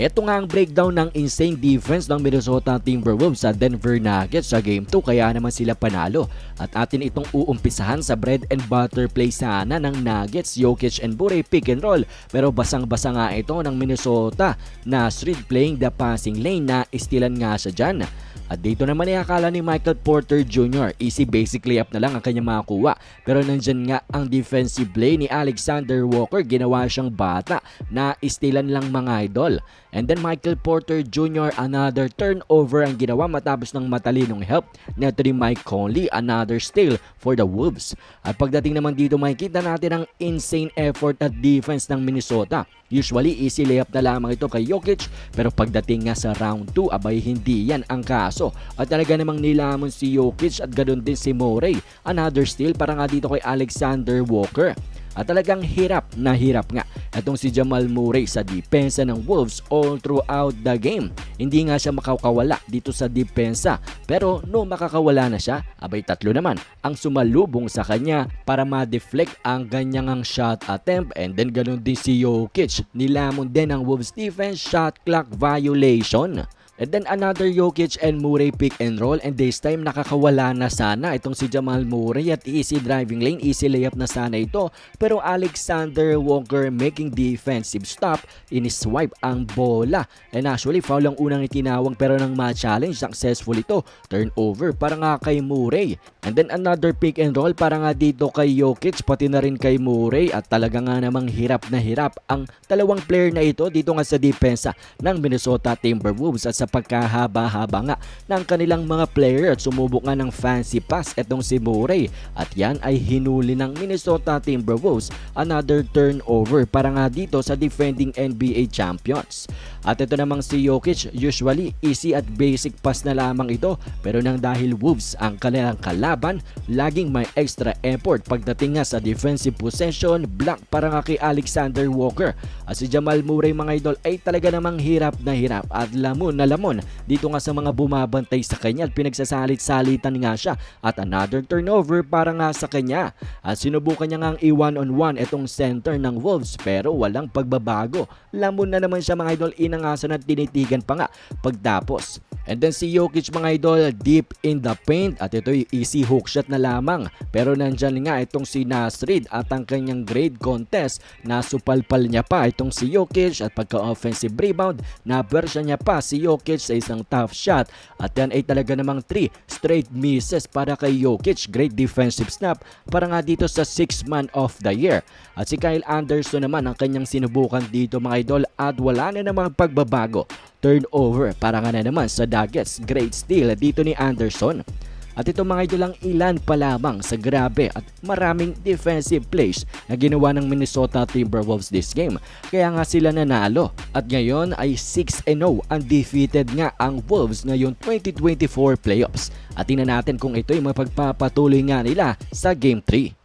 Ito nga ang breakdown ng insane defense ng Minnesota Timberwolves sa Denver Nuggets sa Game 2 kaya naman sila panalo. At atin itong uumpisahan sa bread and butter play sana ng Nuggets, Jokic and Bure pick and roll. Pero basang-basa nga ito ng Minnesota na street playing the passing lane na istilan nga siya dyan. At dito naman ay akala ni Michael Porter Jr. Easy basic layup na lang ang kanyang makakuha. Pero nandyan nga ang defensive play ni Alexander Walker. Ginawa siyang bata na istilan lang mga idol. And then Michael Porter Jr. another turnover ang ginawa matapos ng matalinong help neto ni Mike Conley. Another steal for the Wolves. At pagdating naman dito makikita natin ang insane effort at defense ng Minnesota. Usually easy layup na lamang ito kay Jokic pero pagdating nga sa round 2 abay hindi yan ang kaso. At talaga namang nilamon si Jokic at ganoon din si Morey. Another steal para nga dito kay Alexander Walker. At talagang hirap na hirap nga itong si Jamal Murray sa depensa ng Wolves all throughout the game. Hindi nga siya makakawala dito sa depensa pero no makakawala na siya, abay tatlo naman ang sumalubong sa kanya para ma-deflect ang ganyang shot attempt and then ganun din si Jokic. Nilamon din ang Wolves defense shot clock violation. And then another Jokic and Murray pick and roll and this time nakakawala na sana itong si Jamal Murray at easy driving lane, easy layup na sana ito. Pero Alexander Walker making defensive stop, iniswipe ang bola. And actually foul ang unang itinawag pero nang ma-challenge successful ito. Turnover para nga kay Murray. And then another pick and roll para nga dito kay Jokic pati na rin kay Murray at talaga nga namang hirap na hirap ang dalawang player na ito dito nga sa depensa ng Minnesota Timberwolves at sa pagkahaba-haba nga ng kanilang mga player at sumubok nga ng fancy pass etong si Murray at yan ay hinuli ng Minnesota Timberwolves another turnover para nga dito sa defending NBA champions. At ito namang si Jokic usually easy at basic pass na lamang ito pero nang dahil Wolves ang kanilang kalaban laging may extra effort pagdating nga sa defensive possession block para nga kay Alexander Walker at si Jamal Murray mga idol ay talaga namang hirap na hirap at lamon na lamon dito nga sa mga bumabantay sa kanya at pinagsasalit-salitan nga siya at another turnover para nga sa kanya. At sinubukan niya nga ang i-one on one itong center ng Wolves pero walang pagbabago. Lamon na naman siya mga idol. Inangasan at tinitigan pa nga pagtapos. And then si Jokic mga idol deep in the paint. At ito easy hook shot na lamang. Pero nandyan nga itong si Nasrid at ang kanyang grade contest. Na supalpal niya pa itong si Jokic at pagka-offensive rebound na niya pa si Jokic sa isang tough shot. At yan ay talaga namang 3 straight misses para kay Jokic. Great defensive snap para nga dito sa 6 man of the year. At si Kyle Anderson naman ang kanyang sinubukan dito mga idol at wala na namang pagbabago turnover para nga na naman sa Nuggets. Great steal dito ni Anderson. At ito mga idol ang ilan pa lamang sa grabe at maraming defensive plays na ginawa ng Minnesota Timberwolves this game. Kaya nga sila nanalo. At ngayon ay 6-0 undefeated nga ang Wolves ngayong 2024 playoffs. At tingnan natin kung ito ay mapagpapatuloy nga nila sa Game 3.